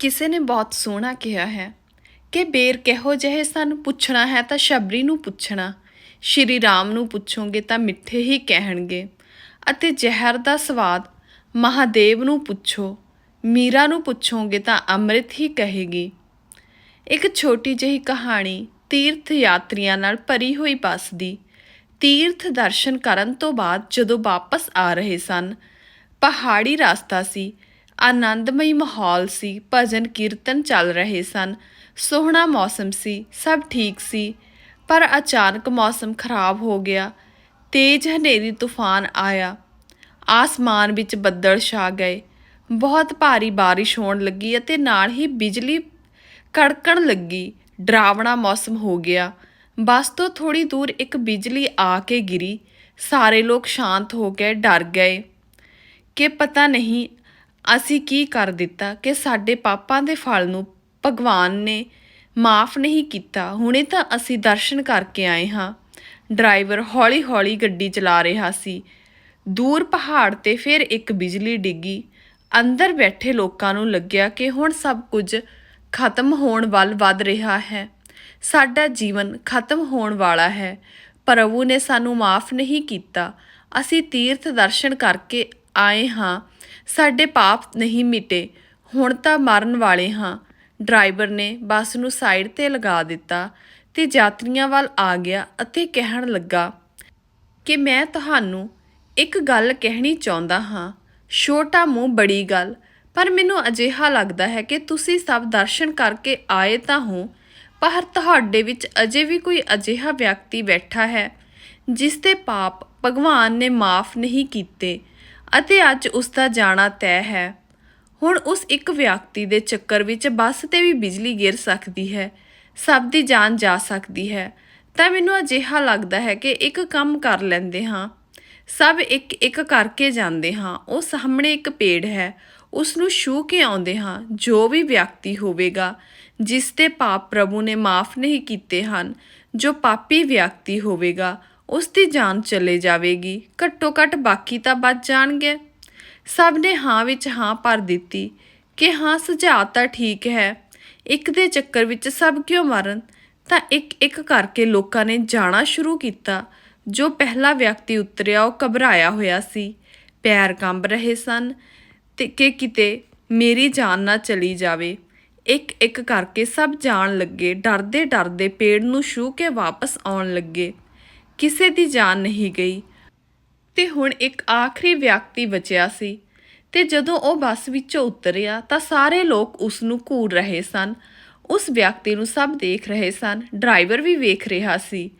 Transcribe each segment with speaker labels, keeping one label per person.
Speaker 1: ਕਿਸੇ ਨੇ ਬਹੁਤ ਸੋਹਣਾ ਕਿਹਾ ਹੈ ਕਿ ਬੇਰ ਕਿਹੋ ਜਿਹੇ ਸਨ ਪੁੱਛਣਾ ਹੈ ਤਾਂ ਸ਼ਬਰੀ ਨੂੰ ਪੁੱਛਣਾ, ਸ਼੍ਰੀ ਰਾਮ ਨੂੰ ਪੁੱਛੋਗੇ ਤਾਂ ਮਿੱਠੇ ਹੀ ਕਹਿਣਗੇ ਅਤੇ ਜ਼ਹਿਰ ਦਾ ਸਵਾਦ ਮਹਾਦੇਵ ਨੂੰ ਪੁੱਛੋ, ਮੀਰਾ ਨੂੰ ਪੁੱਛੋਗੇ ਤਾਂ ਅੰਮ੍ਰਿਤ ਹੀ ਕਹੇਗੀ। ਇੱਕ ਛੋਟੀ ਜਿਹੀ ਕਹਾਣੀ ਤੀਰਥ ਯਾਤਰੀਆਂ ਨਾਲ ਭਰੀ ਹੋਈ ਬੱਸ ਦੀ ਤੀਰਥ ਦਰਸ਼ਨ ਕਰਨ ਤੋਂ ਬਾਅਦ ਜਦੋਂ ਵਾਪਸ ਆ ਰਹੇ ਸਨ, ਪਹਾੜੀ ਰਸਤਾ ਸੀ ਆਨੰਦਮਈ ਮਾਹੌਲ ਸੀ, ਭਜਨ ਕੀਰਤਨ ਚੱਲ ਰਹੇ ਸਨ। ਸੋਹਣਾ ਮੌਸਮ ਸੀ, ਸਭ ਠੀਕ ਸੀ, ਪਰ ਅਚਾਨਕ ਮੌਸਮ ਖਰਾਬ ਹੋ ਗਿਆ। ਤੇਜ਼ ਹਨੇਰੀ ਤੂਫਾਨ ਆਇਆ। ਆਸਮਾਨ ਵਿੱਚ ਬੱਦਲ ਛਾ ਗਏ। ਬਹੁਤ ਭਾਰੀ ਬਾਰਿਸ਼ ਹੋਣ ਲੱਗੀ ਅਤੇ ਨਾਲ ਹੀ ਬਿਜਲੀ ਕੜਕਣ ਲੱਗੀ। ਡਰਾਵਣਾ ਮੌਸਮ ਹੋ ਗਿਆ। ਬੱਸ ਤੋਂ ਥੋੜੀ ਦੂਰ ਇੱਕ ਬਿਜਲੀ ਆ ਕੇ ਗਿਰੀ। ਸਾਰੇ ਲੋਕ ਸ਼ਾਂਤ ਹੋ ਗਏ ਡਰ ਗਏ। ਕਿ ਪਤਾ ਨਹੀਂ ਅਸੀਂ ਕੀ ਕਰ ਦਿੱਤਾ ਕਿ ਸਾਡੇ ਪਾਪਾਂ ਦੇ ਫਲ ਨੂੰ ਭਗਵਾਨ ਨੇ ਮਾਫ ਨਹੀਂ ਕੀਤਾ। ਹੁਣੇ ਤਾਂ ਅਸੀਂ ਦਰਸ਼ਨ ਕਰਕੇ ਆਏ ਹਾਂ। ਡਰਾਈਵਰ ਹੌਲੀ-ਹੌਲੀ ਗੱਡੀ ਚਲਾ ਰਿਹਾ ਸੀ। ਦੂਰ ਪਹਾੜ ਤੇ ਫਿਰ ਇੱਕ ਬਿਜਲੀ ਡਿੱਗੀ। ਅੰਦਰ ਬੈਠੇ ਲੋਕਾਂ ਨੂੰ ਲੱਗਿਆ ਕਿ ਹੁਣ ਸਭ ਕੁਝ ਖਤਮ ਹੋਣ ਵੱਲ ਵੱਧ ਰਿਹਾ ਹੈ। ਸਾਡਾ ਜੀਵਨ ਖਤਮ ਹੋਣ ਵਾਲਾ ਹੈ। ਪ੍ਰਭੂ ਨੇ ਸਾਨੂੰ ਮਾਫ ਨਹੀਂ ਕੀਤਾ। ਅਸੀਂ ਤੀਰਥ ਦਰਸ਼ਨ ਕਰਕੇ ਆਏ ਹਾਂ। ਸਾਡੇ ਪਾਪ ਨਹੀਂ ਮਿਟੇ, ਹੁਣ ਤਾਂ ਮਰਨ ਵਾਲੇ ਹਾਂ। ਡਰਾਈਵਰ ਨੇ ਬੱਸ ਨੂੰ ਸਾਈਡ ਤੇ ਲਗਾ ਦਿੱਤਾ ਤੇ ਯਾਤਰੀਆਂ ਵੱਲ ਆ ਗਿਆ ਅਤੇ ਕਹਿਣ ਲੱਗਾ, ਕਿ ਮੈਂ ਤੁਹਾਨੂੰ ਇੱਕ ਗੱਲ ਕਹਿਣੀ ਚਾਹੁੰਦਾ ਹਾਂ। ਛੋਟਾ ਮੂੰਹ ਬੜੀ ਗੱਲ, ਪਰ ਮੈਨੂੰ ਅਜਿਹਾ ਲੱਗਦਾ ਹੈ ਕਿ ਤੁਸੀਂ ਸਭ ਦਰਸ਼ਨ ਕਰਕੇ ਆਏ ਤਾਂ ਹੋ, ਪਰ ਤੁਹਾਡੇ ਵਿੱਚ ਅਜੇ ਵੀ ਕੋਈ ਅਜਿਹਾ ਵਿਅਕਤੀ ਬੈਠਾ ਹੈ, ਜਿਸ ਦੇ ਪਾਪ ਭਗਵਾਨ ਨੇ ਮਾਫ ਨਹੀਂ ਕੀਤੇ। ਅਤੇ ਅੱਜ ਉਸ ਦਾ ਜਾਣਾ ਤੈਅ ਹੈ। ਹੁਣ ਉਸ ਇੱਕ ਵਿਅਕਤੀ ਦੇ ਚੱਕਰ ਵਿੱਚ ਬੱਸ ਤੇ ਵੀ ਬਿਜਲੀ ਗਿਰ ਸਕਦੀ ਹੈ। ਸਭ ਦੀ ਜਾਨ ਜਾ ਸਕਦੀ ਹੈ। ਤਾਂ ਮੈਨੂੰ ਅਜਿਹਾ ਲੱਗਦਾ ਹੈ ਕਿ ਇੱਕ ਕੰਮ ਕਰ ਲੈਂਦੇ ਹਾਂ। ਸਭ ਇੱਕ ਇੱਕ ਕਰਕੇ ਜਾਂਦੇ ਹਾਂ। ਉਹ ਸਾਹਮਣੇ ਇੱਕ ਪੇੜ ਹੈ। ਉਸ ਨੂੰ ਛੂ ਕੇ ਆਉਂਦੇ ਹਾਂ। ਜੋ ਵੀ ਵਿਅਕਤੀ ਹੋਵੇਗਾ, ਜਿਸ ਦੇ ਪਾਪ ਪ੍ਰਭੂ ਨੇ ਮਾਫ ਨਹੀਂ ਕੀਤੇ ਹਨ, ਜੋ ਪਾਪੀ ਵਿਅਕਤੀ ਹੋਵੇਗਾ ਉਸ ਦੀ ਜਾਨ ਚਲੇ ਜਾਵੇਗੀ। ਘੱਟੋ ਘੱਟ ਬਾਕੀ ਤਾਂ ਬਚ ਜਾਣਗੇ। ਸਭ ਨੇ ਹਾਂ ਵਿੱਚ ਹਾਂ ਭਰ ਦਿੱਤੀ ਕਿ ਹਾਂ, ਸੁਝਾਅ ਤਾਂ ਠੀਕ ਹੈ। ਇੱਕ ਦੇ ਚੱਕਰ ਵਿੱਚ ਸਭ ਕਿਉਂ ਮਰਨ? ਤਾਂ ਇੱਕ ਇੱਕ ਕਰਕੇ ਲੋਕਾਂ ਨੇ ਜਾਣਾ ਸ਼ੁਰੂ ਕੀਤਾ, ਜੋ ਪਹਿਲਾ ਵਿਅਕਤੀ ਉਤਰਿਆ, ਉਹ ਘਬਰਾਇਆ ਹੋਇਆ ਸੀ। ਪੈਰ ਕੰਬ ਰਹੇ ਸਨ ਤੇ ਕਿ ਕਿਤੇ ਮੇਰੀ ਜਾਨ ਨਾ ਚਲੀ ਜਾਵੇ। ਇੱਕ ਇੱਕ ਕਰਕੇ ਸਭ ਜਾਣ ਲੱਗੇ। ਡਰਦੇ ਡਰਦੇ ਪੇੜ ਨੂੰ ਛੂ ਕੇ ਵਾਪਸ ਆਉਣ ਲੱਗੇ। ਕਿਸੇ ਦੀ ਜਾਨ ਨਹੀਂ ਗਈ। ਤੇ ਹੁਣ ਇੱਕ ਆਖਰੀ ਵਿਅਕਤੀ ਬਚਿਆ ਸੀ। ਤੇ ਜਦੋਂ ਉਹ ਬੱਸ ਵਿੱਚੋਂ ਉਤਰਿਆ, ਤਾਂ ਸਾਰੇ ਲੋਕ ਉਸ ਨੂੰ ਘੂਰ ਰਹੇ ਸਨ। ਉਸ ਵਿਅਕਤੀ ਨੂੰ ਸਭ ਦੇਖ ਰਹੇ ਸਨ। ਡਰਾਈਵਰ ਵੀ ਵੇਖ ਰਿਹਾ ਸੀ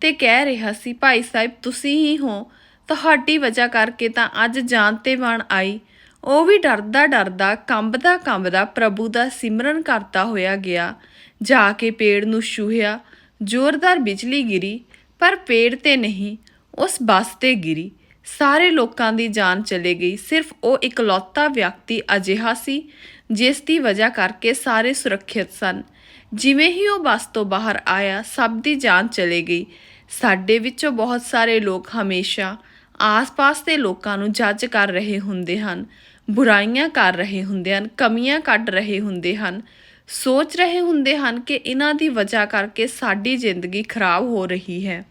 Speaker 1: ਤੇ ਕਹਿ ਰਿਹਾ ਸੀ, ਭਾਈ ਸਾਹਿਬ, ਤੁਸੀਂ ਹੀ ਹੋ। ਤੁਹਾਡੀ ਵਜ੍ਹਾ ਕਰਕੇ ਤਾਂ ਅੱਜ ਜਾਨ ਤੇ ਬਣ ਆਈ। ਉਹ ਵੀ ਡਰਦਾ ਡਰਦਾ, ਕੰਬਦਾ ਕੰਬਦਾ ਪ੍ਰਭੂ ਦਾ ਸਿਮਰਨ ਕਰਦਾ ਹੋਇਆ ਗਿਆ। ਜਾ ਕੇ ਪੇੜ ਨੂੰ ਛੂਹਿਆ। ਜ਼ੋਰਦਾਰ ਬਿਜਲੀ ਗਿਰੀ। ਪਰ ਪੇੜ ਤੇ ਨਹੀਂ, ਉਸ ਬੱਸ ਤੇ ਗਿਰੀ। ਸਾਰੇ ਲੋਕਾਂ ਦੀ ਜਾਨ ਚਲੇ ਗਈ। ਸਿਰਫ ਉਹ ਇਕਲੌਤਾ ਵਿਅਕਤੀ ਅਜਿਹਾ ਸੀ, ਜਿਸ ਦੀ ਵਜ੍ਹਾ ਕਰਕੇ ਸਾਰੇ ਸੁਰੱਖਿਅਤ ਸਨ। ਜਿਵੇਂ ਹੀ ਉਹ ਬੱਸ ਤੋਂ ਬਾਹਰ ਆਇਆ, ਸਭ ਦੀ ਜਾਨ ਚਲੇ ਗਈ। ਸਾਡੇ ਵਿੱਚੋਂ ਬਹੁਤ ਸਾਰੇ ਲੋਕ ਹਮੇਸ਼ਾ ਆਸ-ਪਾਸ ਦੇ ਲੋਕਾਂ ਨੂੰ ਜੱਜ ਕਰ ਰਹੇ ਹੁੰਦੇ ਹਨ, ਬੁਰਾਈਆਂ ਕਰ ਰਹੇ ਹੁੰਦੇ ਹਨ, ਕਮੀਆਂ ਕੱਢ ਰਹੇ ਹੁੰਦੇ ਹਨ। ਸੋਚ ਰਹੇ ਹੁੰਦੇ ਹਨ ਕਿ ਇਹਨਾਂ ਦੀ ਵਜ੍ਹਾ ਕਰਕੇ ਸਾਡੀ ਜ਼ਿੰਦਗੀ ਖਰਾਬ ਹੋ ਰਹੀ ਹੈ।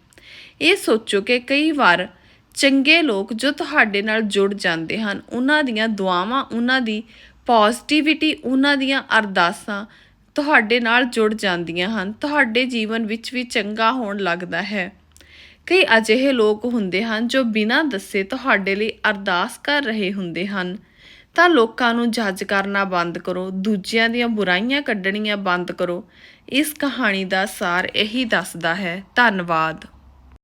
Speaker 1: ਇਹ ਸੋਚੋ ਕਿ ਕਈ ਵਾਰ ਚੰਗੇ ਲੋਕ ਜੋ ਤੁਹਾਡੇ ਨਾਲ ਜੁੜ ਜਾਂਦੇ ਹਨ, ਉਹਨਾਂ ਦੀਆਂ ਦੁਆਵਾਂ, ਉਹਨਾਂ ਦੀ ਪੋਜ਼ਿਟਿਵਿਟੀ ਉਹਨਾਂ ਦੀਆਂ ਅਰਦਾਸਾਂ ਤੁਹਾਡੇ ਨਾਲ ਜੁੜ ਜਾਂਦੀਆਂ ਹਨ। ਤੁਹਾਡੇ ਜੀਵਨ ਵਿੱਚ ਵੀ ਚੰਗਾ ਹੋਣ ਲੱਗਦਾ ਹੈ। ਕਈ ਅਜਿਹੇ ਲੋਕ ਹੁੰਦੇ ਹਨ ਜੋ ਬਿਨਾਂ ਦੱਸੇ ਤੁਹਾਡੇ ਲਈ ਅਰਦਾਸ ਕਰ ਰਹੇ ਹੁੰਦੇ ਹਨ। ਤਾਂ ਲੋਕਾਂ ਨੂੰ ਜੱਜ ਕਰਨਾ ਬੰਦ ਕਰੋ, ਦੂਜਿਆਂ ਦੀਆਂ ਬੁਰਾਈਆਂ ਕੱਢਣੀਆਂ ਬੰਦ ਕਰੋ। ਇਸ ਕਹਾਣੀ ਦਾ ਸਾਰ ਇਹੀ ਦੱਸਦਾ ਹੈ। ਧੰਨਵਾਦ।